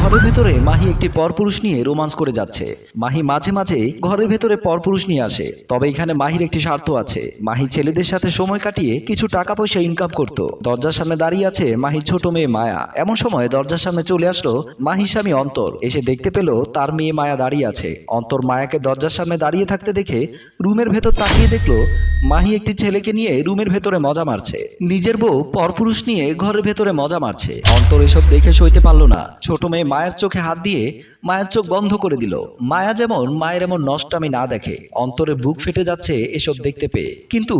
ঘরের ভেতরে মাহি একটি পরপুরুষ নিয়ে রোমান্স করে যাচ্ছে। মাহি মাঝে মাঝে ঘরের ভেতরে পরপুরুষ নিয়ে আসে। তবে এখানে মাহির একটি স্বার্থ আছে। মাহি ছেলেদের সাথে সময় কাটিয়ে কিছু টাকা পয়সা ইনকাম করত। দরজার সামনে দাঁড়িয়ে আছে মাহির ছোট মেয়ে মায়া। এমন সময় দরজার সামনে চলে আসলো মাহির স্বামী অন্তর। এসে দেখতে পেল তার মেয়ে মায়া দাঁড়িয়ে আছে। অন্তর মায়াকে দরজার সামনে দাঁড়িয়ে থাকতে দেখে রুমের ভেতর তাকিয়ে দেখল মাহি একটি ছেলেকে নিয়ে রুমের ভেতরে মজা মারছে। নিজের বউ পরপুরুষ নিয়ে ঘরের ভেতরে মজা মারছে। অন্তর এসব দেখে সইতে পারল না। ছোট মেয়ে মায়ের চোখে হাত দিয়ে মায়ের চোখ বন্ধ করে দিল। মায়া যেমন মায়ের এমন নষ্টামি না দেখে, অন্তরে বুক ফেটে যাচ্ছে এসব দেখতে পেয়ে। কিন্তু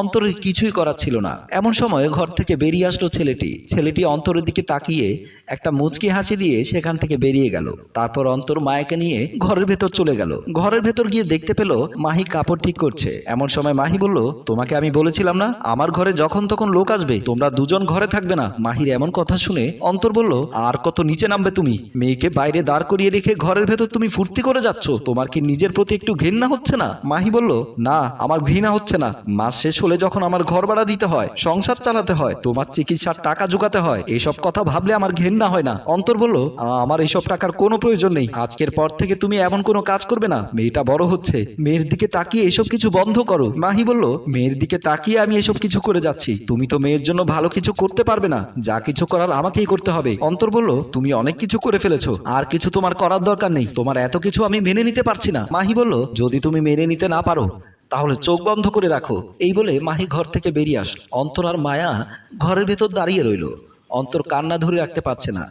অন্তরের কিছুই করার ছিল না। এমন সময় ঘর থেকে বেরিয়ে আসলো ছেলেটি। ছেলেটি অন্তরের দিকে তাকিয়ে একটা মুচকি হাসি দিয়ে সেখান থেকে বেরিয়ে গেল। তারপর অন্তর মায়াকে নিয়ে ঘরের ভেতর চলে গেল। ঘরের ভেতর গিয়ে দেখতে পেল মাহি কাপড় ঠিক করছে। এমন সময় মাহি বলল, তোমাকে আমি বলেছিলাম না? আমার ঘরে যখন তখন লোক আসবে। তোমরা দুজন ঘরে থাকবে না। মাহির এমন কথা শুনে অন্তর বলল, আর কত নিচে নামবে তুমি? মেয়েকে বাইরে দাঁড় করিয়ে রেখে ঘরের ভেতর তুমি ফুর্তি করে যাচ্ছ, তোমার কি নিজের প্রতি একটু ঘৃণা হচ্ছে না? মাহি বলল, না, আমার ঘৃণা হচ্ছে না। মাস শেষ হলে যখন আমার ঘর ভাড়া দিতে হয়, সংসার চালাতে হয়, তোমার চিকিৎসার টাকা জোগাতে হয়, এসব কথা ভাবলে আমার ঘেন্না হয় না। অন্তর বলল আমার এসব টাকার কোনো প্রয়োজন নেই। আজকের পর থেকে তুমি এমন কোনো কাজ করবে না। মেয়েটা বড় হচ্ছে। মেয়ের দিকে তাকিয়ে এসব কিছু বন্ধ করো। মাহি বলল, মেয়ের দিকে তাকিয়ে আমি এসব কিছু করে যাচ্ছি। তুমি তো মেয়ের জন্য ভালো কিছু করতে পারবে না। যা কিছু করার আমাকেই করতে হবে। অন্তর বলল, তুমি অনেক কিছু করে ফেলেছো। আর কিছু তোমার করার দরকার নেই। তোমার এত কিছু আমি মেনে নিতে পারছি না। মাহি বলল, যদি তুমি মেনে নিতে না পারো, তাহলে চোখ বন্ধ করে রাখো। এই বলে মাহি ঘর থেকে বেরিয়ে আসলো। অন্তর আর মায়া ঘরের ভেতর দাঁড়িয়ে রইল। অন্তর কান্না ধরে রাখতে পারছে না।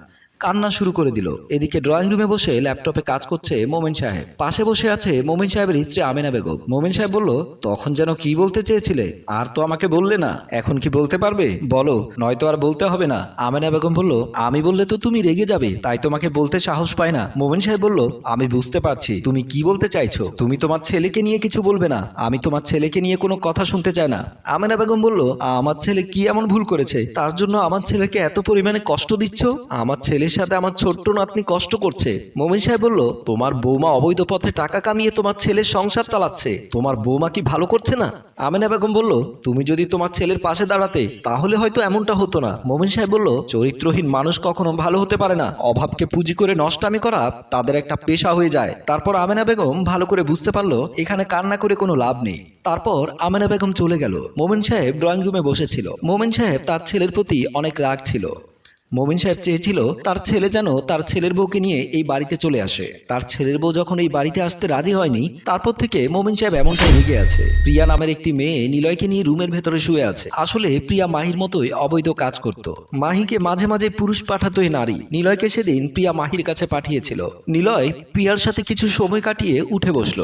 কান্না শুরু করে দিল। এদিকে ড্রয়িং রুমে বসে ল্যাপটপে কাজ করছে মোমেন সাহেব। পাশে বসে আছে মোমেন সাহেবের স্ত্রী আমেনা বেগম। মোমেন সাহেব বলল, তখন যেন কি বলতে চেয়েছিলে? আর তো আমাকে বললে না। এখন কি বলতে পারবে? বলো, নয়তো আর বলতে হবে না। আমেনা বেগম বলল, আমি বললে তো তুমি রেগে যাবে, তাই তোমাকে বলতে সাহস পায় না। মোমেন সাহেব বলল, আমি বুঝতে পারছি। তুমি কি বলতে চাইছো? তুমি তোমার ছেলেকে নিয়ে কিছু বলবে না। আমি তোমার ছেলেকে নিয়ে কোনো কথা শুনতে চাই না। আমেনা বেগম বলল, আমার ছেলে কি এমন ভুল করেছে? তার জন্য আমার ছেলেকে এত পরিমাণে কষ্ট দিচ্ছ? আমার ছেলের সাথে আমার ছোট্ট নাতনি কষ্ট করছে। মোমিন সাহেব বলল, তোমার বৌমা অবৈধ পথে টাকা কামিয়ে তোমার ছেলের সংসার চালাচ্ছে। তোমার বৌমা কি ভালো করছে না? আমেনা বেগম বলল, তুমি যদি তোমার ছেলের পাশে দাঁড়াতে, তাহলে হয়তো এমনটা হতো না। মোমিন সাহেব বলল, চরিত্রহীন মানুষ কখনো ভালো হতে পারে না। অভাবকে পুঁজি করে নষ্টামি করা তাদের একটা পেশা হয়ে যায়। তারপর আমেনা বেগম ভালো করে বুঝতে পারল, এখানে কান্না করে কোনো লাভ নেই। তারপর আমেনা বেগম চলে গেল। মোমিন সাহেব ড্রয়িং রুমে বসেছিল। মোমিন সাহেব তার ছেলের প্রতি অনেক রাগ ছিল। মোমিন সাহেব চেয়েছিল তার ছেলে যেন তার ছেলের বউকে নিয়ে এই বাড়িতে চলে আসে। তার ছেলের বউ যখন এই বাড়িতে আসতে রাজি হয়নি তারপর থেকে মোমিন সাহেব এমনটাই রেগে আছে। প্রিয়া নামের একটি মেয়ে নিলয়কে নিয়ে রুমের ভেতরে শুয়ে আছে। আসলে প্রিয়া মাহির মতোই অবৈধ কাজ করত। মাহিকে মাঝে মাঝে পুরুষ পাঠাতোই নারী। নিলয়কে সেদিন প্রিয়া মাহির কাছে পাঠিয়েছিল। নিলয় প্রিয়ার সাথে কিছু সময় কাটিয়ে উঠে বসল।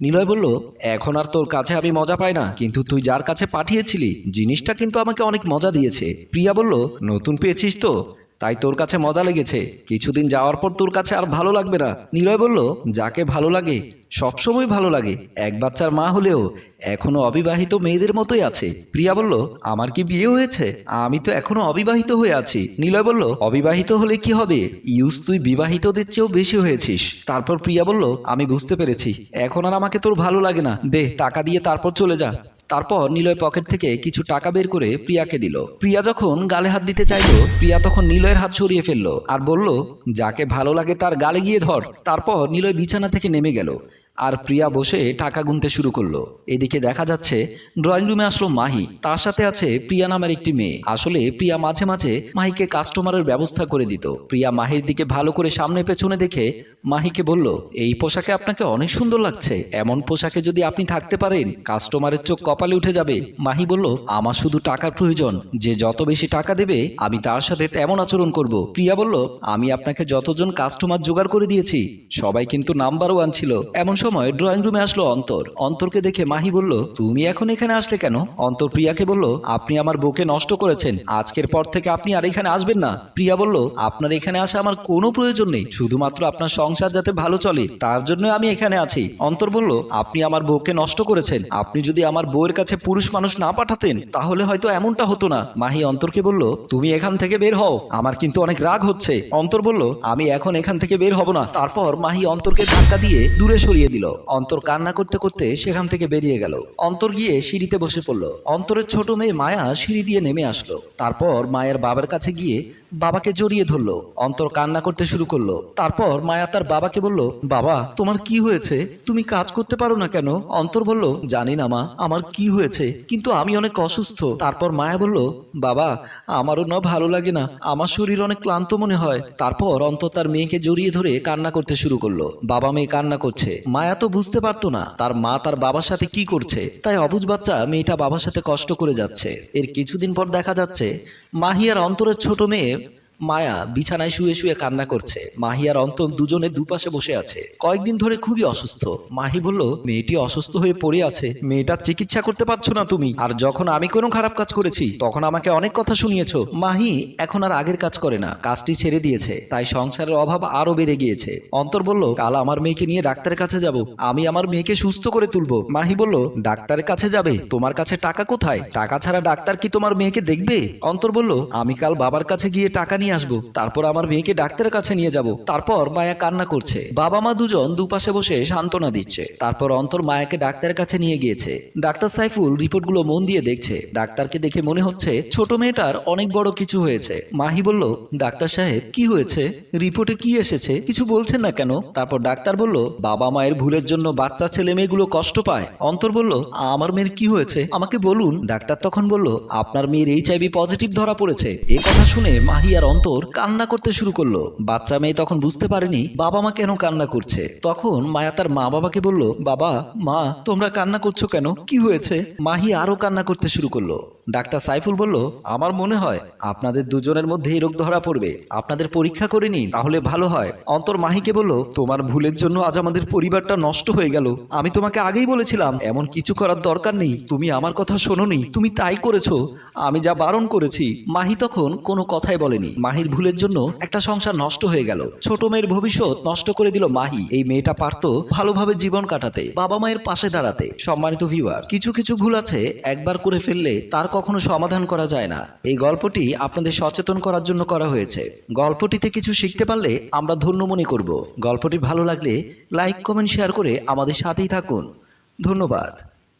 নিলয় বলল, এখন আর তোর কাছে আমি মজা পাই না, কিন্তু তুই যার কাছে পাঠিয়েছিলি, জিনিসটা কিন্তু আমাকে অনেক মজা দিয়েছে। প্রিয়া বলল, নতুন পেয়েছিস তো? তাই তোর কাছে মজা লেগেছে। কিছুদিন যাওয়ার পর তোর কাছে আর ভালো লাগবে না। নিলয় বলল, যাকে ভালো লাগে, সবসময় ভালো লাগে। এক বাচ্চার মা হলেও এখনও অবিবাহিত মেয়েদের মতোই আছে। প্রিয়া বলল, আমার কি বিয়ে হয়েছে? আমি তো এখনও অবিবাহিত হয়ে আছি। নিলয় বলল, অবিবাহিত হলে কি হবে? ইউজ তুই বিবাহিতদের চেয়েও বেশি হয়েছিস। তারপর প্রিয়া বলল, আমি বুঝতে পেরেছি। এখন আর আমাকে তোর ভালো লাগে না। দে, টাকা দিয়ে তারপর চলে যা। তারপর নিলয় পকেট থেকে কিছু টাকা বের করে প্রিয়াকে দিল। প্রিয়া যখন গালে হাত দিতে চাইল, প্রিয়া তখন নিলয়ের হাত সরিয়ে ফেলল আর বলল, যাকে ভালো লাগে তার গালে গিয়ে ধর। তারপর নিলয় বিছানা থেকে নেমে গেল। আর প্রিয়া বসে টাকা গুনতে শুরু করল। এদিকে দেখা যাচ্ছে ড্রয়িং রুমে আসলো মাহি। তার সাথে আছে প্রিয়া নামের একটি মেয়ে। আসলে প্রিয়া মাঝে মাঝে মাহিকে কাস্টমারের ব্যবস্থা করে দিত। প্রিয়া মাহির দিকে ভালো করে সামনে পেছনে দেখে মাহিকে বলল, এই পোশাকে আপনাকে অনেক সুন্দর লাগছে। এমন পোশাকে যদি আপনি থাকতে পারেন কাস্টমারের চোখ কপালে উঠে যাবে। মাহি বলল, আমার শুধু টাকার প্রয়োজন। যে যত বেশি টাকা দেবে, আমি তার সাথে তেমন আচরণ করব। প্রিয়া বলল, আমি আপনাকে যতজন কাস্টমার জোগাড় করে দিয়েছি, সবাই কিন্তু নাম্বার ওয়ান ছিল। এমন সময় ড্রয়িং রুমে আসলো অন্তর। অন্তরকে দেখে মাহি বলল, তুমি এখন এখানে আসলে কেন? অন্তর প্রিয়াকে বলল, আপনি আমার বউকে নষ্ট করেছেন। আজকের পর থেকে আপনি আর এখানে আসবেন না। প্রিয়া বলল, আপনার এখানে আসা আমার কোনো প্রয়োজন নেই। শুধুমাত্র আপনার সংসার যাতে ভালো চলে, তার জন্য আমি এখানে আছি। অন্তর বলল, আপনি আমার বউকে নষ্ট করেছেন। আপনি যদি আমার বউয়ের কাছে পুরুষ মানুষ না পাঠাতেন, তাহলে হয়তো এমনটা হতো না। মাহি অন্তরকে বলল, তুমি এখান থেকে বের হও। আমার কিন্তু অনেক রাগ হচ্ছে। অন্তর বলল, আমি এখন এখান থেকে বের হব না। তারপর মাহি অন্তরকে ধাক্কা দিয়ে দূরে সরিয়ে দিল। দিল। অন্তর কান্না করতে করতে সেখান থেকে বেরিয়ে গেল। অন্তর গিয়ে সিঁড়িতে বসে পড়ল। অন্তরের ছোট মেয়ে মায়া সিঁড়ি দিয়ে নেমে আসলো। তারপর মায়ের বাবার কাছে গিয়ে বাবাকে জড়িয়ে ধরলো। অন্তর কান্না করতে শুরু করল। তারপর মায়া তার বাবাকে বলল, বাবা, তোমার কি হয়েছে? তুমি কাজ করতে পারো না কেন? অন্তর বলল, জানি না মা, আমার কি হয়েছে, কিন্তু আমি অনেক অসুস্থ। তারপর মায়া বলল, বাবা, আমারও না ভালো লাগে না, আমার শরীর অনেক ক্লান্ত মনে হয়। তারপর অন্তর তার মেয়েকে জড়িয়ে ধরে কান্না করতে শুরু করল। বাবা মেয়ে কান্না করছে। মায়া তো বুঝতে পারতো না। তার মা তার বাবার সাথে কি করছে? তাই অবুজ বাচ্চা মেয়েটা বাবার সাথে কষ্ট করে যাচ্ছে। এর কিছুদিন পর দেখা যাচ্ছে মাহিয়ার অন্তরের ছোট মেয়ে মায়া বিছানায় শুয়ে শুয়ে কান্না করছে। মাহি আর অন্তর দুজনে দুপাশে বসে আছে। কয়েকদিন ধরে খুবই অসুস্থ। মাহি বলল, মেয়েটি অসুস্থ হয়ে পড়ে আছে। মেয়েটার চিকিৎসা করতে পারছ না তুমি। আর যখন আমি কোনো খারাপ কাজ করেছি, তখন আমাকে অনেক কথা শুনিয়েছ। মাহি এখন আর আগের কাজ করে না। কাজটি ছেড়ে দিয়েছে। তাই সংসারের অভাব আরও বেড়ে গিয়েছে। অন্তর বলল, কাল আমার মেয়েকে নিয়ে ডাক্তারের কাছে যাব। আমি আমার মেয়েকে সুস্থ করে তুলবো। মাহি বলল, ডাক্তারের কাছে যাবে? তোমার কাছে টাকা কোথায়? টাকা ছাড়া ডাক্তার কি তোমার মেয়েকে দেখবে? অন্তর বলল, আমি কাল বাবার কাছে গিয়ে টাকা নিয়ে আসব। তারপর আমার মেয়েকে ডাক্তারের কাছে নিয়ে যাব। তারপর মায়া কান্না করছে। বাবা মা দুজন দুপাশে বসে সান্ত্বনা দিচ্ছে। তারপর অন্তর মায়াকে ডাক্তারের কাছে নিয়ে গিয়েছে। ডাক্তার সাইফুল রিপোর্টগুলো মন দিয়ে দেখছে। ডাক্তারকে দেখে মনে হচ্ছে ছোট মেয়েটার অনেক বড় কিছু হয়েছে। মাহি বলল, ডাক্তার সাহেব, কি হয়েছে? রিপোর্টে কি এসেছে? কিছু বলছেন না কেন? তারপর ডাক্তার বলল, বাবা মায়ের ভুলের জন্য বাচ্চা ছেলে মেয়েগুলো কষ্ট পায়। অন্তর বলল, আমার মেয়ের কি হয়েছে? আমাকে বলুন। ডাক্তার তখন বলল, আপনার মেয়ের এইচআইভি পজিটিভ ধরা পড়েছে। এ কথা শুনে মাহি আর অন্তর কান্না করতে শুরু করল। বাচ্চা মেয়ে তখন বুঝতে পারেনি বাবা মা কেন কান্না করছে। তখন মায়া তার মা বাবাকে বলল, বাবা, মা, তোমরা কান্না করছ কেন? কি হয়েছে? মাহি আরও কান্না করতে শুরু করল। ডাক্তার সাইফুল বলল, আমার মনে হয় আপনাদের দুজনের মধ্যে এই রোগ ধরা পড়বে। আপনাদের পরীক্ষা করে নিন, তাহলে ভালো হয়। অন্তর মাহিকে বলল, তোমার ভুলের জন্য আজ আমাদের পরিবারটা নষ্ট হয়ে গেল। আমি তোমাকে আগেই বলেছিলাম, এমন কিছু করার দরকার নেই। তুমি আমার কথা শোনোনি, তুমি তাই করেছ। আমি যা বারণ করেছি, মাহি তখন কোনো কথাই বলেনি। মাহির ভুলের জন্য একটা সংসার নষ্ট হয়ে গেল। ছোট মেয়ের ভবিষ্যৎ নষ্ট করে দিল মাহি। এই মেয়েটা পারতো ভালোভাবে জীবন কাটাতে, বাবা মায়ের পাশে দাঁড়াতে। সম্মানিত ভিউয়ার কিছু কিছু ভুল আছে একবার করে ফেললে তার কখনো সমাধান করা যায় না। এই গল্পটি আপনাদের সচেতন করার জন্য করা হয়েছে। গল্পটিতে কিছু শিখতে পারলে আমরা ধন্য মনে করব। গল্পটি ভালো লাগলে লাইক, কমেন্ট, শেয়ার করে আমাদের সাথেই থাকুন। ধন্যবাদ।